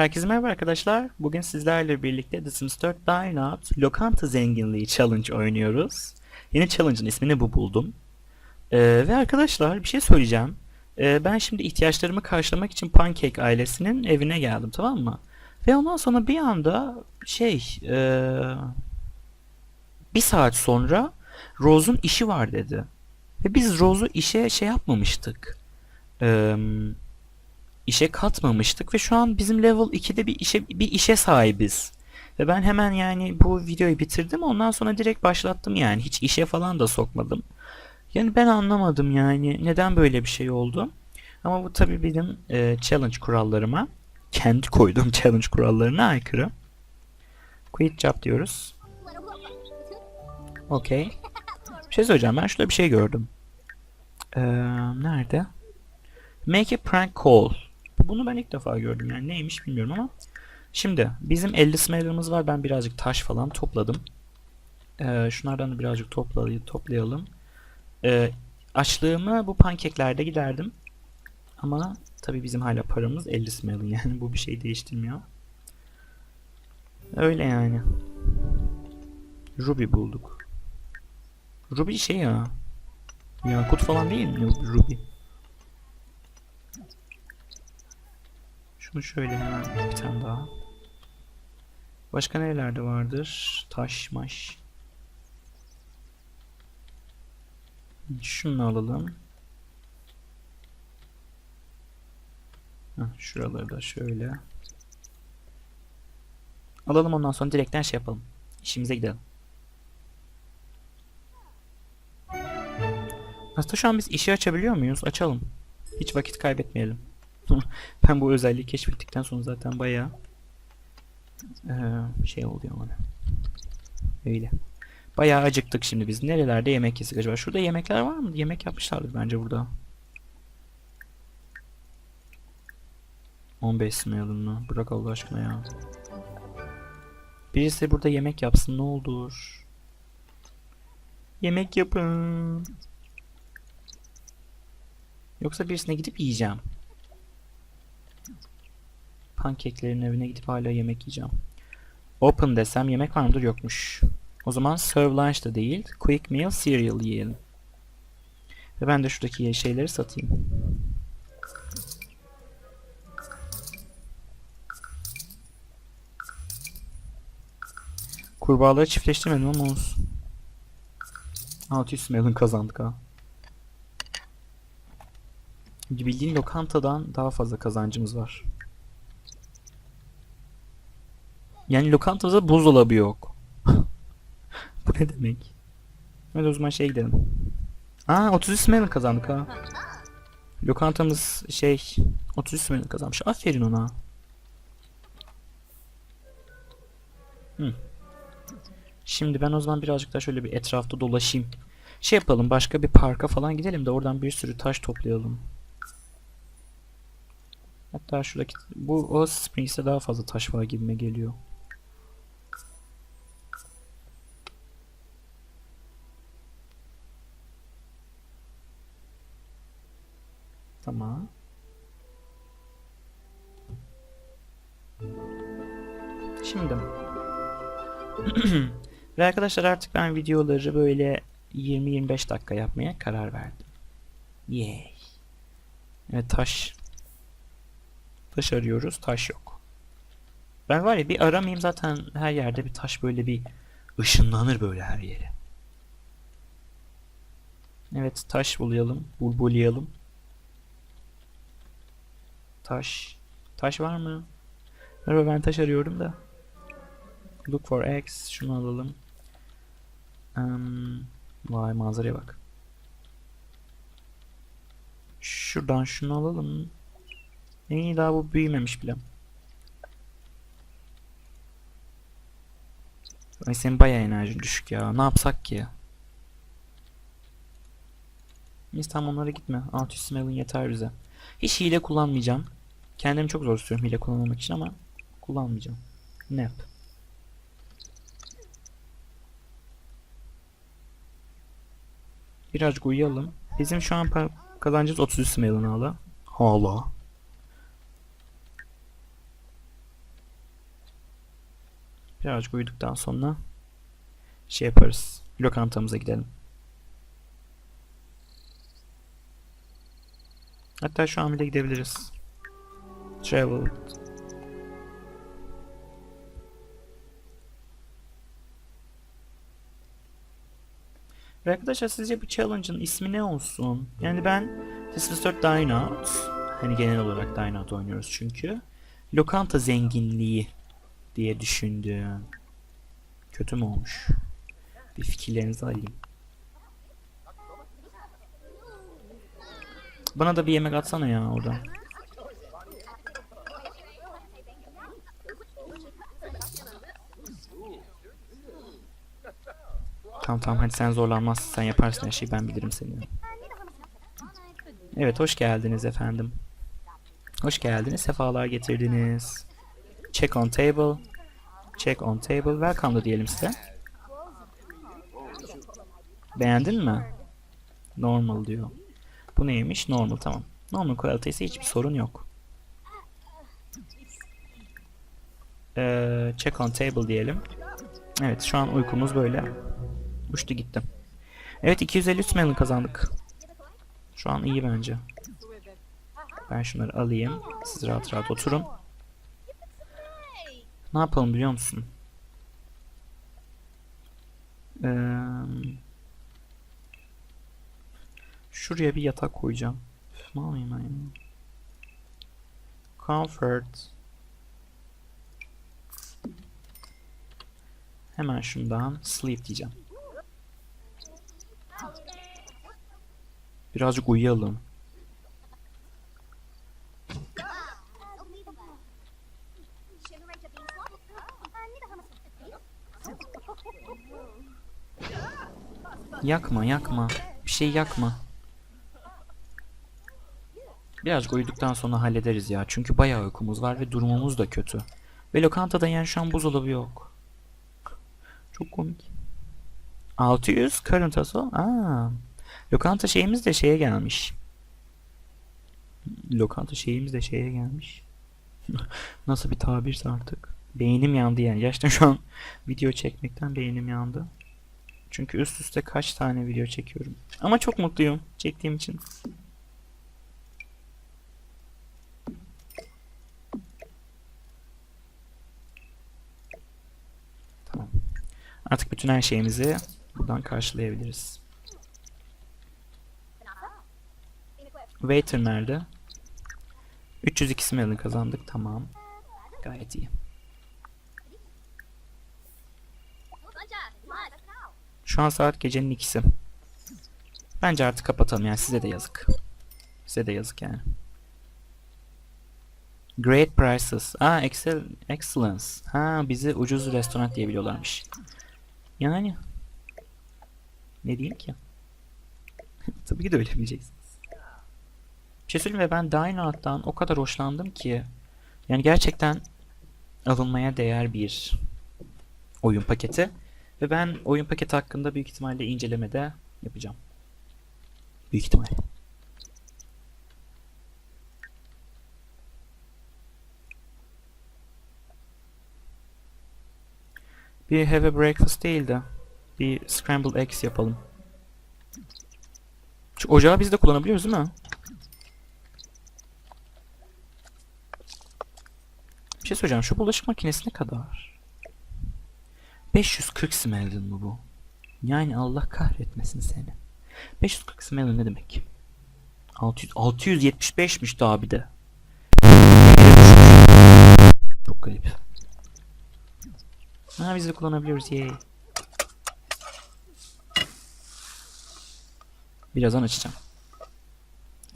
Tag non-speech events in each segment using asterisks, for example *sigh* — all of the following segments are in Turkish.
Herkese merhaba arkadaşlar. Bugün sizlerle birlikte The Sims 4 Dine Out Lokanta Zenginliği Challenge oynuyoruz. Yeni challenge'ın ismini bu buldum. Ee, ve arkadaşlar bir şey söyleyeceğim. Ee, ben şimdi ihtiyaçlarımı karşılamak için Pancake ailesinin evine geldim tamam mı? Ve ondan sonra bir anda şey ee, bir saat sonra Rose'un işi var dedi. Ve biz Rose'u işe şey yapmamıştık. Eee işe katmamıştık ve şu an bizim level 2'de bir işe bir işe sahibiz. Ve ben hemen yani bu videoyu bitirdim ondan sonra direkt başlattım yani hiç işe falan da sokmadım. Yani ben anlamadım yani neden böyle bir şey oldu. Ama bu tabii benim e, challenge kurallarıma kendi koyduğum *laughs* challenge kurallarına aykırı. Quit job diyoruz. Okey. Bir şey söyleyeceğim ben şurada bir şey gördüm. Ee, nerede? Make a prank call. Bunu ben ilk defa gördüm yani neymiş bilmiyorum ama. Şimdi bizim 50 smeller'ımız var. Ben birazcık taş falan topladım. Ee, şunlardan da birazcık toplayalım. toplayalım. Ee, açlığımı bu pankeklerde giderdim. Ama tabii bizim hala paramız 50 smelling *laughs* yani bu bir şey değiştirmiyor. Öyle yani. Ruby bulduk. Ruby şey ya. Yakut falan değil mi Ruby? Şunu şöyle hemen bir tane daha. Başka nerelerde vardır? Taş, maş. Şunu alalım. Heh, şuraları da şöyle. Alalım ondan sonra direkten şey yapalım. İşimize gidelim. Aslında şu an biz işi açabiliyor muyuz? Açalım. Hiç vakit kaybetmeyelim. *laughs* ben bu özelliği keşfettikten sonra zaten bayağı ee, şey oluyor bana. Öyle. Bayağı acıktık şimdi biz. Nerelerde yemek yesek acaba? Şurada yemekler var mı? Yemek yapmışlardır bence burada. 15 smayalım mı? Bırak Allah aşkına ya. Birisi burada yemek yapsın ne olur. Yemek yapın. Yoksa birisine gidip yiyeceğim. Pankeklerin evine gidip hala yemek yiyeceğim. Open desem yemek var mıdır yokmuş. O zaman serve lunch da değil. Quick meal cereal yiyelim. Ve ben de şuradaki şeyleri satayım. Kurbağaları çiftleştirmedim ama olsun. 600 melon kazandık ha. Bildiğin lokantadan daha fazla kazancımız var. Yani lokantada buzdolabı yok. *laughs* Bu ne demek? Hadi o zaman şey gidelim. Aa 33 melon kazandık ha. Lokantamız şey 33 melon kazanmış. Aferin ona. Hı. Şimdi ben o zaman birazcık daha şöyle bir etrafta dolaşayım. Şey yapalım başka bir parka falan gidelim de oradan bir sürü taş toplayalım. Hatta şuradaki bu Oasis Springs'te daha fazla taş var gibime geliyor. Şimdi. *clears throat* Ve arkadaşlar artık ben videoları böyle 20-25 dakika yapmaya karar verdim. Yay. Evet taş. Taş arıyoruz. Taş yok. Ben var ya bir aramayayım zaten her yerde bir taş böyle bir ışınlanır böyle her yere. Evet taş bulayalım. Bulbulayalım. Taş. Taş var mı? Merhaba ben taş arıyorum da. Look for X. Şunu alalım. Um, vay manzaraya bak. Şuradan şunu alalım. İyi daha bu büyümemiş bile. Ay senin bayağı enerjin düşük ya. Ne yapsak ki? Biz tam onlara gitme. 600 smelling yeter bize. Hiç hile kullanmayacağım. Kendimi çok zor tutuyorum hile kullanmamak için ama kullanmayacağım. Nap. Birazcık uyuyalım. Bizim şu an kazancımız 33 milyon hala. Hala. Birazcık uyuduktan sonra şey yaparız. Lokantamıza gidelim. Hatta şu an bile gidebiliriz. Travel Ve arkadaşlar sizce bu challenge'ın ismi ne olsun? Yani ben This is 4 Dine Out. Hani genel olarak Dine Out oynuyoruz çünkü. Lokanta zenginliği diye düşündüm. Kötü mü olmuş? Bir fikirlerinizi alayım. Bana da bir yemek atsana ya oradan. Tamam tamam hadi sen zorlanmazsın sen yaparsın her şeyi ben bilirim seni. Evet hoş geldiniz efendim. Hoş geldiniz sefalar getirdiniz. Check on table. Check on table. Welcome da diyelim size. Beğendin mi? Normal diyor. Bu neymiş? Normal tamam. Normal quality hiçbir sorun yok. Ee, check on table diyelim. Evet şu an uykumuz böyle. Uçtu gitti. Evet 250 smelling kazandık. Şu an iyi bence. Ben şunları alayım. Siz rahat rahat oturun. Ne yapalım biliyor musun? Ee, şuraya bir yatak koyacağım. Ne yapayım ben ya? Comfort. Hemen şundan sleep diyeceğim. Birazcık uyuyalım. Yakma yakma. Bir şey yakma. Birazcık uyuduktan sonra hallederiz ya. Çünkü bayağı uykumuz var ve durumumuz da kötü. Ve lokantada yani şu an buzdolabı yok. Çok komik. 600 current hustle. Aa. Lokanta şeyimiz de şeye gelmiş. Lokanta şeyimiz de şeye gelmiş. *laughs* Nasıl bir tabirse artık. Beynim yandı yani. Gerçekten şu an video çekmekten beynim yandı. Çünkü üst üste kaç tane video çekiyorum. Ama çok mutluyum çektiğim için. Tamam. Artık bütün her şeyimizi buradan karşılayabiliriz. Waiter nerede? 302 smelling kazandık. Tamam. Gayet iyi. Şu an saat gecenin ikisi. Bence artık kapatalım yani size de yazık. Size de yazık yani. Great prices. Aa excel excellence. Ha bizi ucuz restoran diye biliyorlarmış. Yani ne diyeyim ki? *laughs* Tabii ki de öyle bileceksiniz. Söyleyeyim ve ben Dine Out'tan o kadar hoşlandım ki yani gerçekten alınmaya değer bir oyun paketi. Ve ben oyun paketi hakkında büyük ihtimalle incelemede yapacağım. Büyük ihtimal. Bir have a breakfast değil de bir scrambled eggs yapalım. Şu ocağı biz de kullanabiliyoruz değil mi? Şey söyleyeceğim. Şu bulaşık makinesi ne kadar? 540 smeldin mi bu? Yani Allah kahretmesin seni. 540 smeldin ne demek? 600, 675'miş daha bir de. Çok garip. Ha biz de kullanabiliyoruz yay. Birazdan açacağım.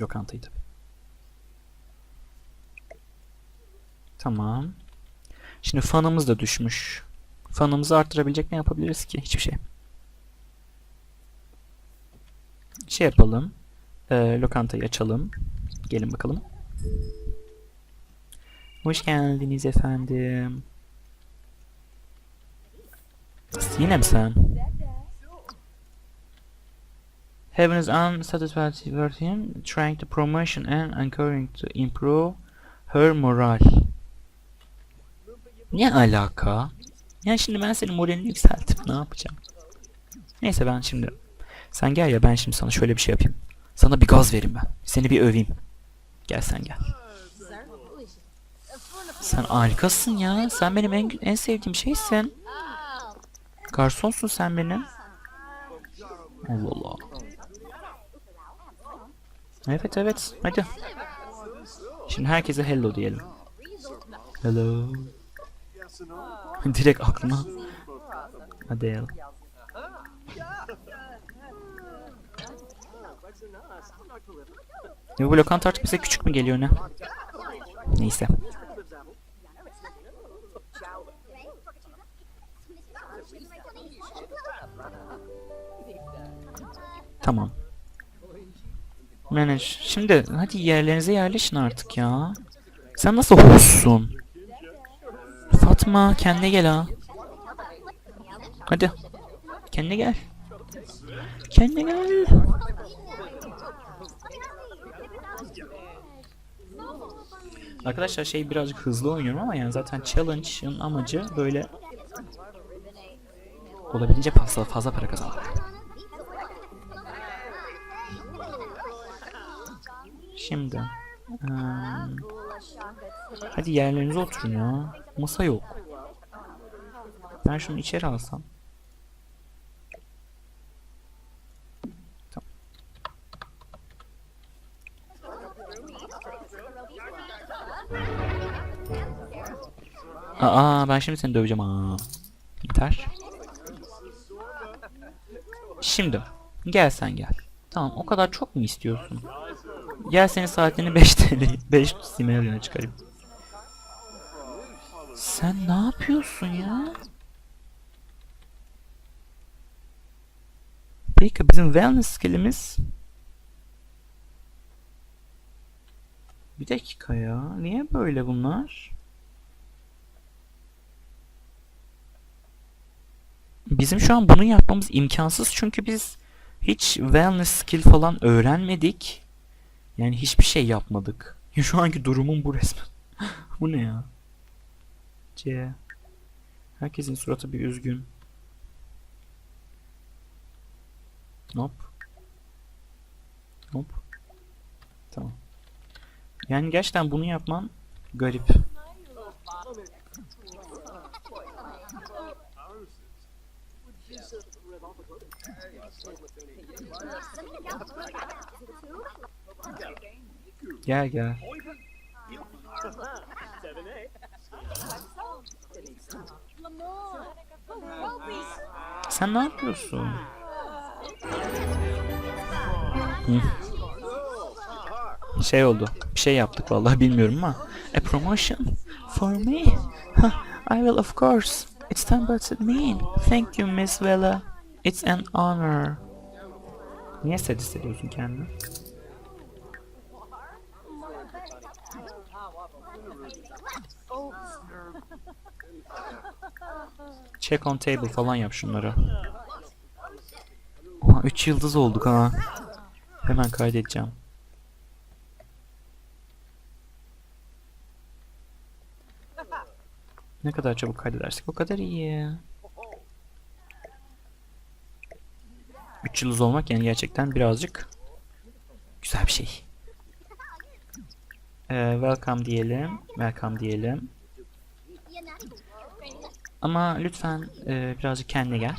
Lokantayı tabi. Tamam. Şimdi fanımız da düşmüş. Fanımızı arttırabilecek ne yapabiliriz ki? Hiçbir şey. Şey yapalım. Ee, lokantayı açalım. Gelin bakalım. Hoş geldiniz efendim. Yine mi sen? Having is unsatisfied with him, trying to promotion and encouraging to improve her morale. Ne alaka? Yani şimdi ben senin moralini yükseltip ne yapacağım? Neyse ben şimdi sen gel ya ben şimdi sana şöyle bir şey yapayım. Sana bir gaz vereyim ben. Seni bir öveyim. Gel sen gel. Sen harikasın ya. Sen benim en en sevdiğim şeysin. Garsonsun sen benim. Allah Allah. Evet evet. Hadi. Şimdi herkese hello diyelim. Hello. *laughs* Direkt aklıma. Hadi ya. Bu lokanta artık bize küçük mü geliyor ne? Neyse. Tamam. Manage. Şimdi hadi yerlerinize yerleşin artık ya. Sen nasıl hoşsun? Fatma kendine gel ha. Hadi. Kendine gel. Kendine gel. Arkadaşlar şey birazcık hızlı oynuyorum ama yani zaten challenge'ın amacı böyle olabildiğince fazla fazla para kazanmak. Şimdi eee, hadi yerlerinize oturun ya. Masa yok. Ben şunu içeri alsam. Tamam. Aa ben şimdi seni döveceğim ha. Yeter. Şimdi gel sen gel. Tamam o kadar çok mu istiyorsun? Gel senin saatini 5 TL 5 simeryona çıkarayım. Sen ne yapıyorsun ya? Peki bizim wellness skillimiz Bir dakika ya. Niye böyle bunlar? Bizim şu an bunu yapmamız imkansız çünkü biz hiç wellness skill falan öğrenmedik. Yani hiçbir şey yapmadık. Şu anki durumum bu resmen. *laughs* bu ne ya? C. Herkesin suratı bir üzgün. Hop. Hop. Tamam. Yani gerçekten bunu yapman garip. Gel gel. Sen ne yapıyorsun? Şey oldu. Bir şey yaptık vallahi bilmiyorum ama. A promotion for me? I will of course. It's time but it mean. Thank you Miss Vela. It's an honor. Niye sad hissediyorsun kendini? Check on table falan yap şunları. Oha 3 yıldız olduk ha. Hemen kaydedeceğim. Ne kadar çabuk kaydedersek o kadar iyi. 3 yıldız olmak yani gerçekten birazcık güzel bir şey. Ee, welcome diyelim. Welcome diyelim. Ama lütfen e, birazcık kendine gel.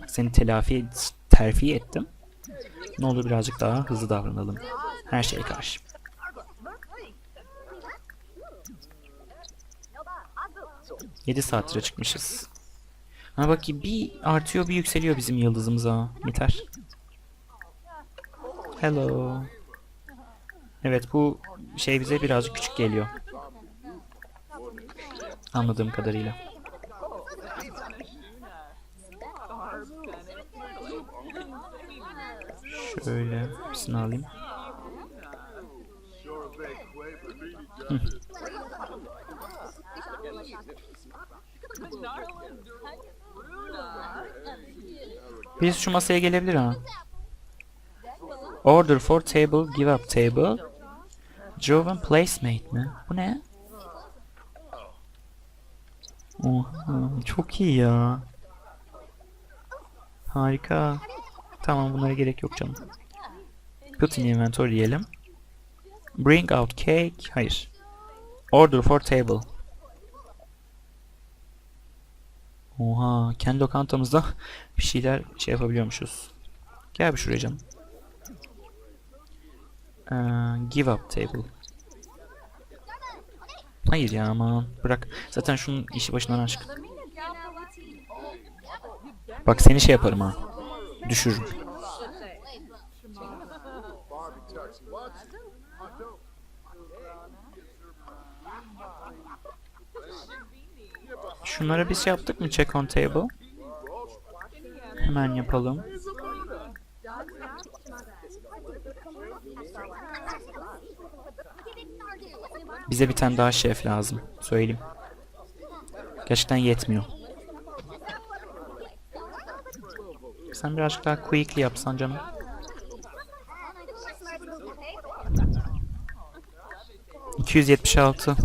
Bak Seni telafi terfi ettim. Ne olur birazcık daha hızlı davranalım. Her şeye karşı. Yedi saattir çıkmışız. Ha bak bir artıyor bir yükseliyor bizim yıldızımıza. Yeter. Hello. Evet bu şey bize birazcık küçük geliyor. Anladığım kadarıyla. Şöyle birisini alayım. Hı. Şu masaya gelebilir ha. Order for table, give up table. Joven placemate mi? Bu ne? Oha, çok iyi ya. Harika. Tamam bunlara gerek yok canım. Put in inventory diyelim. Bring out cake. Hayır. Order for table. Oha, kendi lokantamızda *laughs* bir şeyler şey yapabiliyormuşuz. Gel bir şuraya canım. Ee, give up table. Hayır ya aman bırak. Zaten şunun işi başından aşk. Bak seni şey yaparım ha. Düşürürüm. Şunlara bir şey yaptık mı check on table? Hemen yapalım. Bize bir tane daha şef lazım. Söyleyeyim. Gerçekten yetmiyor. Sen birazcık daha quickly yapsan canım. ...276.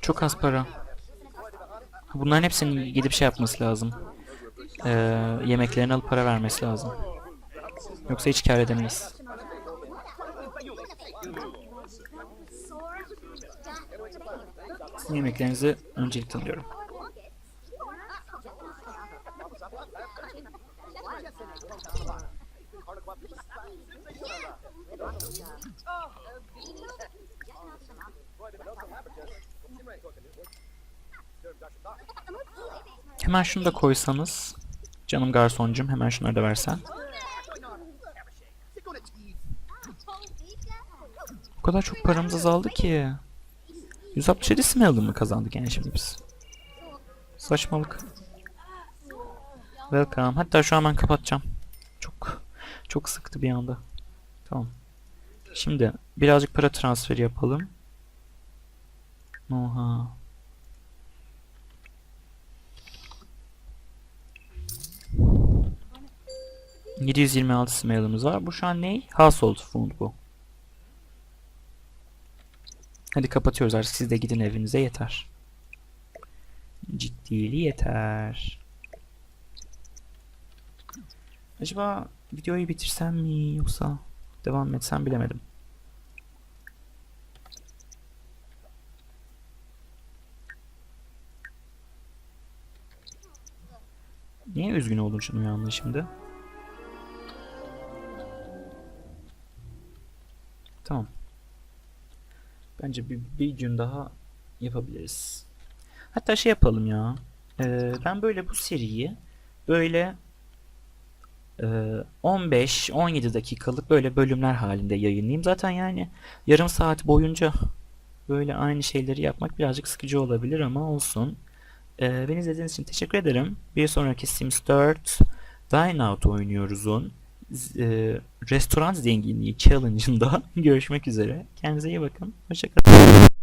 Çok az para. Bunların hepsinin gidip şey yapması lazım. Ee, yemeklerini alıp para vermesi lazım. Yoksa hiç kar edemeyiz. Yemeklerinizi öncelik alıyorum. Hemen şunu da koysanız. Canım garsoncum hemen şunları da versen. O kadar çok paramız azaldı ki. 167 Smelly mı kazandık yani şimdi biz? Saçmalık. Welcome. Hatta şu an ben kapatacağım. Çok çok sıktı bir anda. Tamam. Şimdi birazcık para transferi yapalım. Oha. ...726 smelimiz var. Bu şu an ne? Household food bu. Hadi kapatıyoruz artık. Siz de gidin evinize yeter. Ciddili yeter. Acaba videoyu bitirsem mi yoksa devam etsem bilemedim. Niye üzgün oldun şunu uyandın şimdi? Tamam. Bence bir, bir gün daha yapabiliriz. Hatta şey yapalım ya. Ee, ben böyle bu seriyi böyle 15-17 dakikalık böyle bölümler halinde yayınlayayım. Zaten yani yarım saat boyunca böyle aynı şeyleri yapmak birazcık sıkıcı olabilir ama olsun. Ee, beni izlediğiniz için teşekkür ederim. Bir sonraki Sims 4 Dine Out oynuyoruz'un e, restoran zenginliği challenge'ında *laughs* görüşmek üzere. Kendinize iyi bakın. Hoşçakalın.